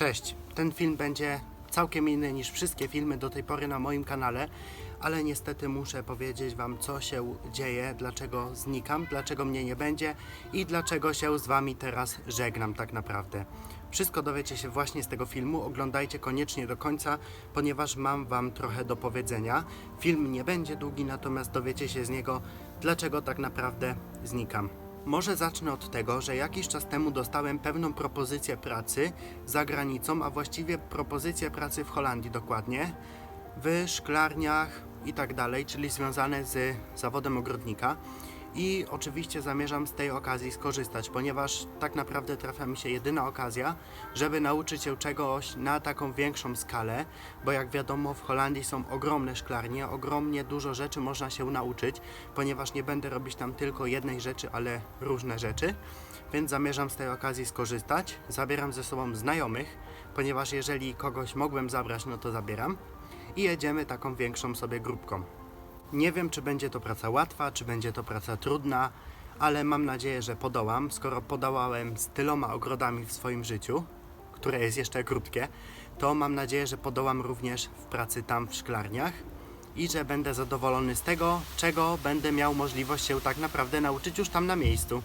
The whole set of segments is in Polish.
Cześć, ten film będzie całkiem inny niż wszystkie filmy do tej pory na moim kanale, ale niestety muszę powiedzieć Wam, co się dzieje, dlaczego znikam, dlaczego mnie nie będzie i dlaczego się z Wami teraz żegnam tak naprawdę. Wszystko dowiecie się właśnie z tego filmu, oglądajcie koniecznie do końca, ponieważ mam Wam trochę do powiedzenia. Film nie będzie długi, natomiast dowiecie się z niego, dlaczego tak naprawdę znikam. Może zacznę od tego, że jakiś czas temu dostałem pewną propozycję pracy za granicą, a właściwie propozycję pracy w Holandii dokładnie, w szklarniach i tak dalej, czyli związane z zawodem ogrodnika. I oczywiście zamierzam z tej okazji skorzystać, ponieważ tak naprawdę trafia mi się jedyna okazja, żeby nauczyć się czegoś na taką większą skalę, bo jak wiadomo w Holandii są ogromne szklarnie, ogromnie dużo rzeczy można się nauczyć, ponieważ nie będę robić tam tylko jednej rzeczy, ale różne rzeczy, więc zamierzam z tej okazji skorzystać. Zabieram ze sobą znajomych, ponieważ jeżeli kogoś mogłem zabrać, no to zabieram i jedziemy taką większą sobie grupką. Nie wiem, czy będzie to praca łatwa, czy będzie to praca trudna, ale mam nadzieję, że podołam. Skoro podołałem z tyloma ogrodami w swoim życiu, które jest jeszcze krótkie, to mam nadzieję, że podołam również w pracy tam w szklarniach i że będę zadowolony z tego, czego będę miał możliwość się tak naprawdę nauczyć już tam na miejscu.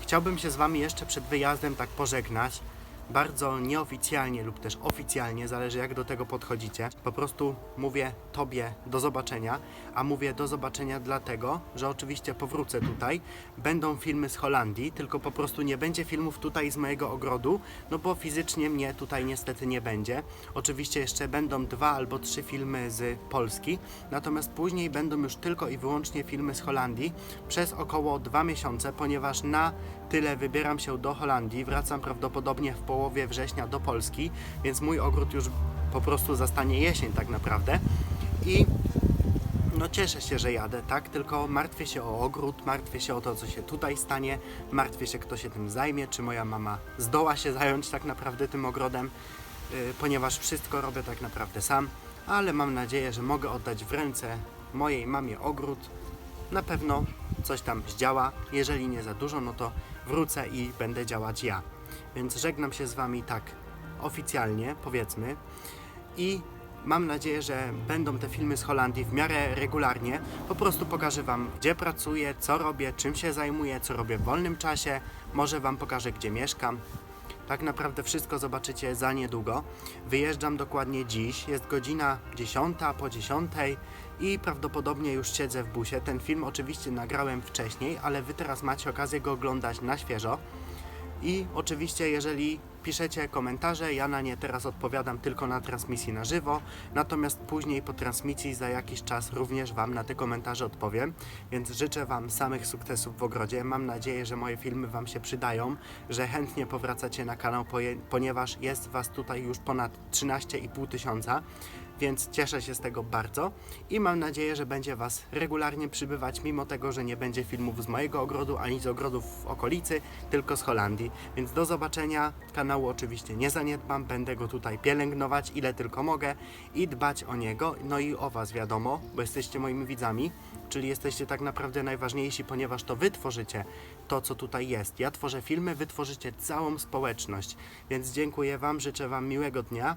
Chciałbym się z Wami jeszcze przed wyjazdem tak pożegnać. Bardzo nieoficjalnie lub też oficjalnie, zależy jak do tego podchodzicie. Po prostu mówię Tobie do zobaczenia, a mówię do zobaczenia dlatego, że oczywiście powrócę tutaj. Będą filmy z Holandii, tylko po prostu nie będzie filmów tutaj z mojego ogrodu, no bo fizycznie mnie tutaj niestety nie będzie. Oczywiście jeszcze będą dwa albo trzy filmy z Polski, natomiast później będą już tylko i wyłącznie filmy z Holandii przez około dwa miesiące, ponieważ na tyle wybieram się do Holandii. Wracam prawdopodobnie w połowie września do Polski, więc mój ogród już po prostu zastanie jesień tak naprawdę. I no cieszę się, że jadę, tak? Tylko martwię się o ogród, martwię się o to, co się tutaj stanie, martwię się, kto się tym zajmie, czy moja mama zdoła się zająć tak naprawdę tym ogrodem, yy, ponieważ wszystko robię tak naprawdę sam, ale mam nadzieję, że mogę oddać w ręce mojej mamie ogród. Na pewno coś tam zdziała, jeżeli nie za dużo, no to wrócę i będę działać ja. Więc żegnam się z Wami tak oficjalnie, powiedzmy. I mam nadzieję, że będą te filmy z Holandii w miarę regularnie. Po prostu pokażę Wam, gdzie pracuję, co robię, czym się zajmuję, co robię w wolnym czasie. Może Wam pokażę, gdzie mieszkam. Tak naprawdę wszystko zobaczycie za niedługo. Wyjeżdżam dokładnie dziś. Jest godzina 10 po 10 i prawdopodobnie już siedzę w busie. Ten film oczywiście nagrałem wcześniej, ale Wy teraz macie okazję go oglądać na świeżo. I oczywiście, jeżeli piszecie komentarze, ja na nie teraz odpowiadam tylko na transmisji na żywo, natomiast później po transmisji za jakiś czas również Wam na te komentarze odpowiem. Więc życzę Wam samych sukcesów w ogrodzie. Mam nadzieję, że moje filmy Wam się przydają, że chętnie powracacie na kanał, ponieważ jest Was tutaj już ponad 13,5 tysiąca więc cieszę się z tego bardzo i mam nadzieję, że będzie Was regularnie przybywać, mimo tego, że nie będzie filmów z mojego ogrodu ani z ogrodów w okolicy, tylko z Holandii. Więc do zobaczenia. Kanału oczywiście nie zaniedbam, będę go tutaj pielęgnować ile tylko mogę i dbać o niego, no i o Was wiadomo, bo jesteście moimi widzami, czyli jesteście tak naprawdę najważniejsi, ponieważ to Wy tworzycie to, co tutaj jest. Ja tworzę filmy, Wy tworzycie całą społeczność, więc dziękuję Wam, życzę Wam miłego dnia